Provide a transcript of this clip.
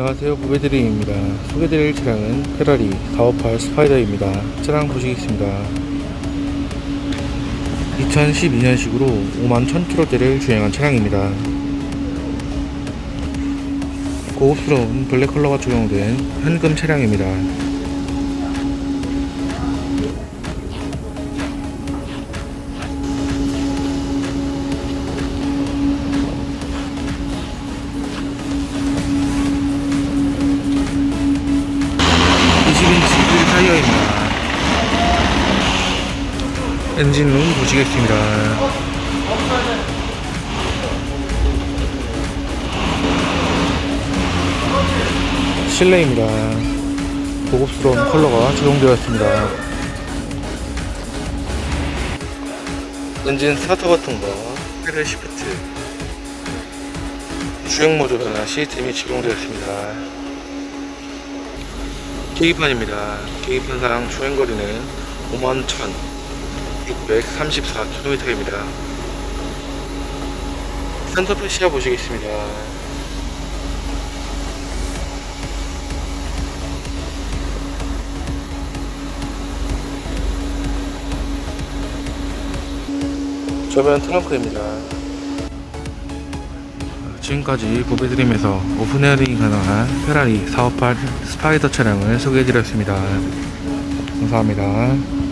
안녕하세요. 부배드림입니다. 소개드릴 차량은 페라리 458 스파이더입니다. 차량 보시겠습니다. 2012년식으로 5만 1000km대를 주행한 차량입니다. 고급스러운 블랙 컬러가 적용된 현금 차량입니다 타이어 입니다. 엔진룸 보시겠습니다. 실내입니다. 고급스러운 컬러가 적용되었습니다. 엔진 스타터 버튼과 페럴 시프트 주행 모드 변화 시스템이 적용되었습니다 계기판입니다. 계기판상 주행거리는 51,634km입니다. 센터페 시야 보시겠습니다. 저변 트렁크입니다. 지금까지 보배드림에서 오픈에어링이 가능한 페라리 458 스파이더 차량을 소개해드렸습니다. 감사합니다.